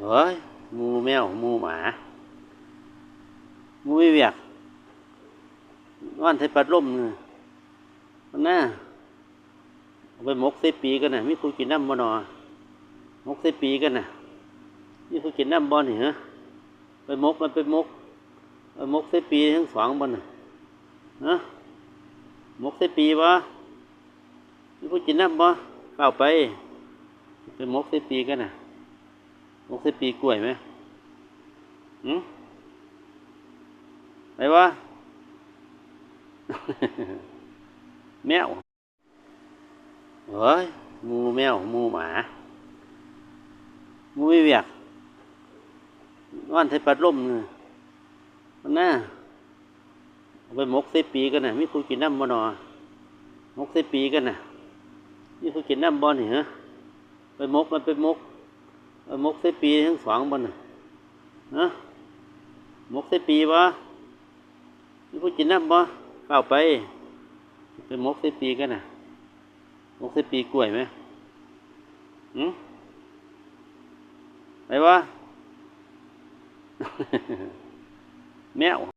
เฮ้ยมูแมวมูหมามูไม่เวียกนอนใส่ปัดลมนี่มันน่าเอาไปมกใส่ปีกันน่ะมีผู้กินน้ำบ่นอมกใส่ปีกันน่ะมีผู้กินน้ำบ่นี่เหรอไปมกมันไปมกไปมกใส่ปีทั้งสองบ่น่ะฮะมกใส่ปีบ่มีผู้กินน้ำบ่เข้าไปไปมกใส่ปีกันน่ะ มกใส่ปีกล้วยไหมหืมไปวะแมวเฮ้ยมูแมวมูหมามูไม่เวียกนอนใส่ปัดลมนี่มันน่าเอาไปมกใส่ปีกันน่ะมีผู้กินน้ำบ่หนอมกใส่ปีกันน่ะมีผู้กินน้ำบ่นี่เหรอไปมกมันไปมก มกใส่ปีทั้งสองบนน่ะนะมกใส่ปีวะนี่ผู้จินน้ำบ่เข้าไป เป็นมกใส่ปีกันน่ะมกใส่ปีกล้วยไหมหืมไปวะ แมว